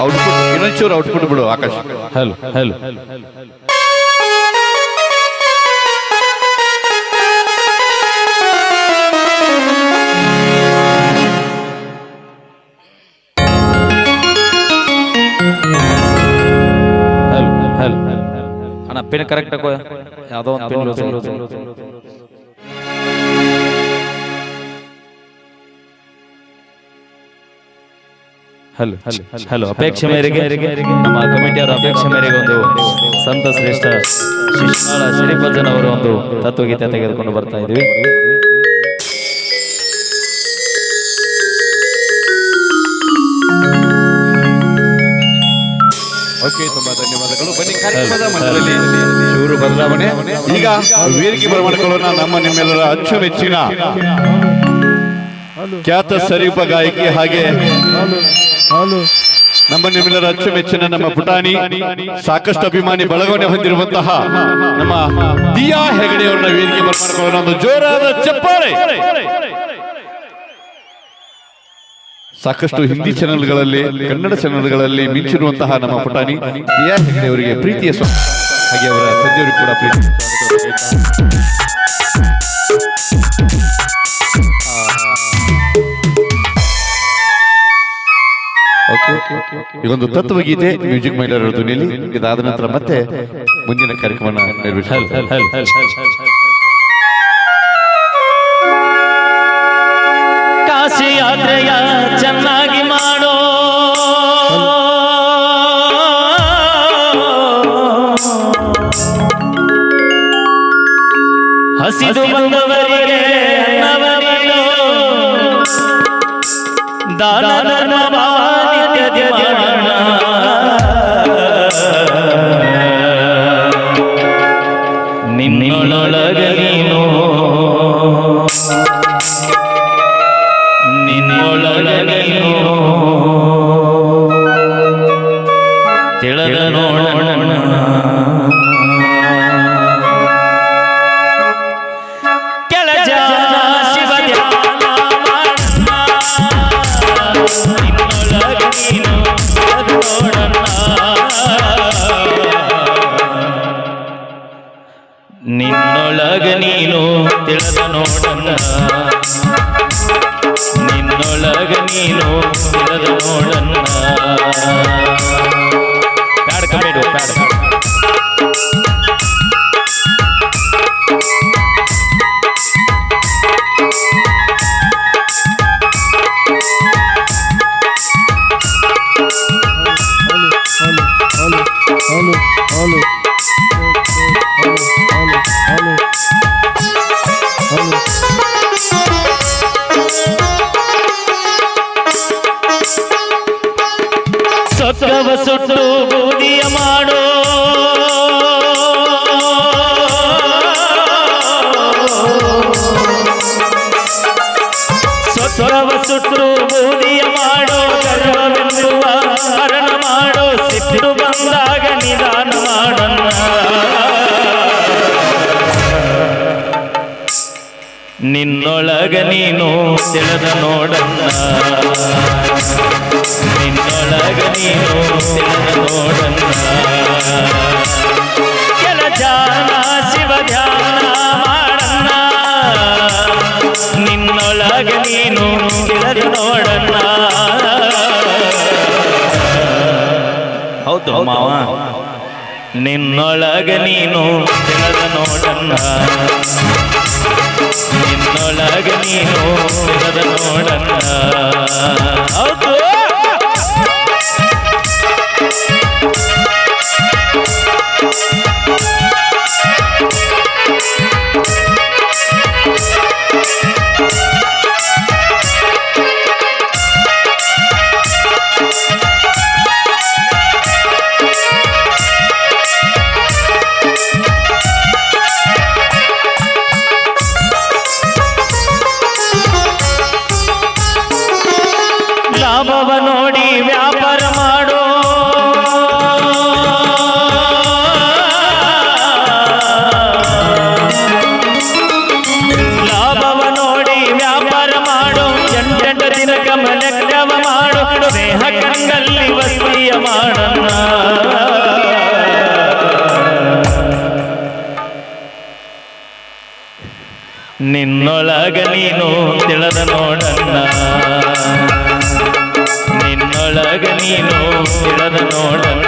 Output ಇನ್ನೊಂಚೂರು output ಬಿಡು Akash. Hello hello. ಅಣ್ಣ ಪಿನ್ ಕರೆಕ್ಟ್ ಯಾವುದೋ ಒಂದು ಪಿನ್ ಹಲೋ ಹಲೋ ಹಲೋ ಅಪೇಕ್ಷೆ ಮೇರೆಗೆ ನಮ್ಮ ಕಮಿಟಿಯವರ ಅಪೇಕ್ಷೆ ಮೇರೆಗೆ ಒಂದು ಸಂತ ಶ್ರೇಷ್ಠ ಶಿಶುನಾಳ ಶ್ರೀಪಜ್ಜನ್ ಅವರು ಒಂದು ತತ್ವಗೀತೆ ತೆಗೆದುಕೊಂಡು ಬರ್ತಾ ಇದ್ದೀವಿ ಓಕೆ ತುಂಬಾ ಧನ್ಯವಾದಗಳು. ಬನ್ನಿ ಕಾರ್ಯಕ್ರಮದ ಮಧ್ಯದಲ್ಲಿ ಚೂರು ಬದಲಾವಣೆ. ಈಗ ವೇದಿಕೆ ಬರಮಾಡಿಕೊಳ್ಳೋಣ ನಮ್ಮ ನಿಮ್ಮೆಲ್ಲರ ಅಚ್ಚುಮೆಚ್ಚಿನ ಖ್ಯಾತ ಸರೀಪ ಗಾಯಕಿ ಹಾಗೆ. ನಮ್ಮ ನಿಮ್ಮೆಲ್ಲರ ಅಚ್ಚುಮೆಚ್ಚಿನ ನಮ್ಮ ಪುಟಾಣಿ ಸಾಕಷ್ಟು ಅಭಿಮಾನಿ ಬಳಗವನ್ನೇ ಹೊಂದಿರುವಂತಹ ನಮ್ಮ ದಿಯಾ ಹೆಗಡೆಯವರನ್ನ ವೇದಿಕೆ ಬರಮಾಡಿಕೊಳ್ಳೋಣ ಒಂದು ಜೋರಾದ ಚಪ್ಪಾಳೆ. ಸಾಕಷ್ಟು ಹಿಂದಿ ಚಾನೆಲ್ಗಳಲ್ಲಿ ಕನ್ನಡ ಚಾನೆಲ್ಗಳಲ್ಲಿ ಮಿಂಚಿರುವಂತಹ ನಮ್ಮ ಪುಟಾಣಿ ದಿಯಾ ಹೆಗಡೆಯವರಿಗೆ ಪ್ರೀತಿಯ ಸ್ವಾಗತ ಹಾಗೆ ಅವರ ತಂದೆಯವರು ಕೂಡ ಪ್ರೀತಿ ಈಗೊಂದು ತತ್ವಗೀತೆ ಮ್ಯೂಸಿಕ್ ಮೈಲರ್ ಧ್ವನಿಯಲ್ಲಿ ಇದಾದ ನಂತರ ಮತ್ತೆ ಮುಂದಿನ ಕಾರ್ಯಕ್ರಮ ಕಾಶಿ ಯಾತ್ರೆಯ ಚೆನ್ನಾಗಿ ಮಾಡೋ. ಹಸಿದು ಬಂದವರಿಗೆ. ದಾನ ಧರ್ಮ ನಿತ್ಯದಿ ಮಾಡೋಣ ನಿನ್ನೊಳಗ ನೀನು ನಿನ್ನೊಳಗ ನೀನು ತಿಳಿದ ನೋಡೋಣ. ಸುಟ್ಟು ಬೂದಿಯ ಮಾಡೋ ಸೊಕ್ಕವ ಸುಟ್ಟು ಬೂದಿಯ ಮಾಡೋ ಗರ್ವವೆನ್ನುವ ಹರಣ ಮಾಡೋ ಸಿಟ್ಟು ಬಂದಾಗ ನಿಧಾನ ಮಾಡೋಣ ನಿನ್ನೊಳಗ ನೀನು ತಿಳಿದ ನೋಡಣ್ಣ. ನಿನ್ನೊಳಗ ನೀನು ತಿಳಿದ ನೋಡಣ್ಣ. ಕೆಲ ಜಾನ ಶಿವ ಧ್ಯಾನ ಮಾಡಣ್ಣ ನಿನ್ನೊಳಗ ನೀನು ತಿಳಿದ ನೋಡಣ್ಣ. ಹೌದು ಮಾವ. ನಿನ್ನೊಳಗ ನೀನು ತಿಳಿದ ನೋಡಣ್ಣ. ನೀನು ತಿಳಿದ ಪ್ರೀತಿಯ ಮಾಡಣ್ಣ ನಿನ್ನೊಳಗ ನೀನು ತಿಳದ ನೋಡಣ್ಣ ನಿನ್ನೊಳಗ ನೀನು ತಿಳದ ನೋಡಣ್ಣ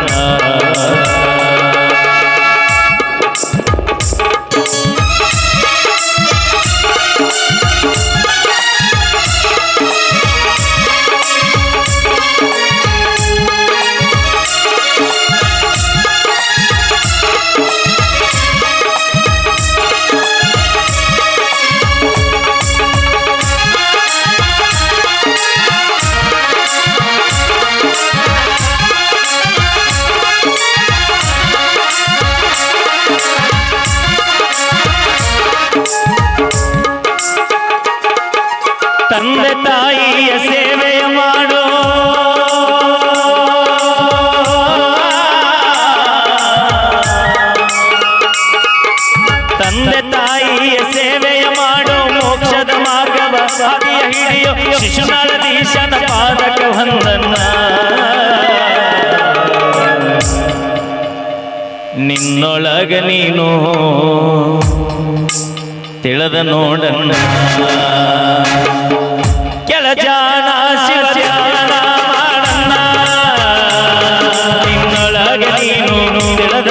ತಂದೆ ತಾಯಿಯ ಸೇವೆಯ ಮಾಡೋ. ತಂದೆ ತಾಯಿಯ ಸೇವೆಯ ಮಾಡೋ, ಮೋಕ್ಷದ ಮಾರ್ಗವ ಸಾಧಿಯ ಹಿಡಿಯೋ ಶಿಶುನಾಳ ದೀಶನ ಪಾದಕ ವಂದನ. ನಿನ್ನೊಳಗ ನೀನು ತಿಳಿದ ಮಾಡಣ್ಣ. ನಿನ್ನೊಳಗೆ ನೀನು ತಿಳಿದ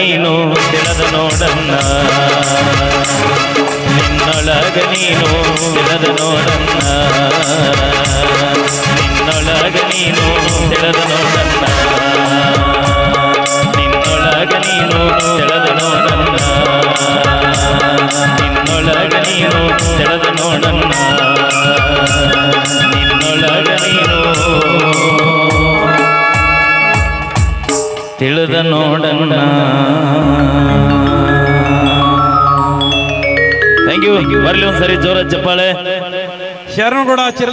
ನೀನು ತಿಳಿದ ನೋಡಣ್ಣ. ನಿನ್ನೊಳಗ ನೀನು ತಿಳಿದ ನೋಡಣ್ಣ. ನಿನ್ನೊಳಗ ನೀನು ತಿಳಿದ ನೋಡಣ್ಣ. ನೀನು ತಿಳಿದ ನೋಡಣ್ಣ ನಿನ್ನೊಳಗ ನೀನು ತಿಳಿದ ನೋಡಣ್ಣ ನಿನ್ನೊಳಗ ನೀನು ತಿಳಿದ ನೋಡಣ್ಣ ಥ್ಯಾಂಕ್ ಯು ಬರ್ಲಿ ಒಂದ್ಸರಿ ಜೋರ ಚಪ್ಪಾಳೆ ಶರಣಗೌಡ ಚಿರ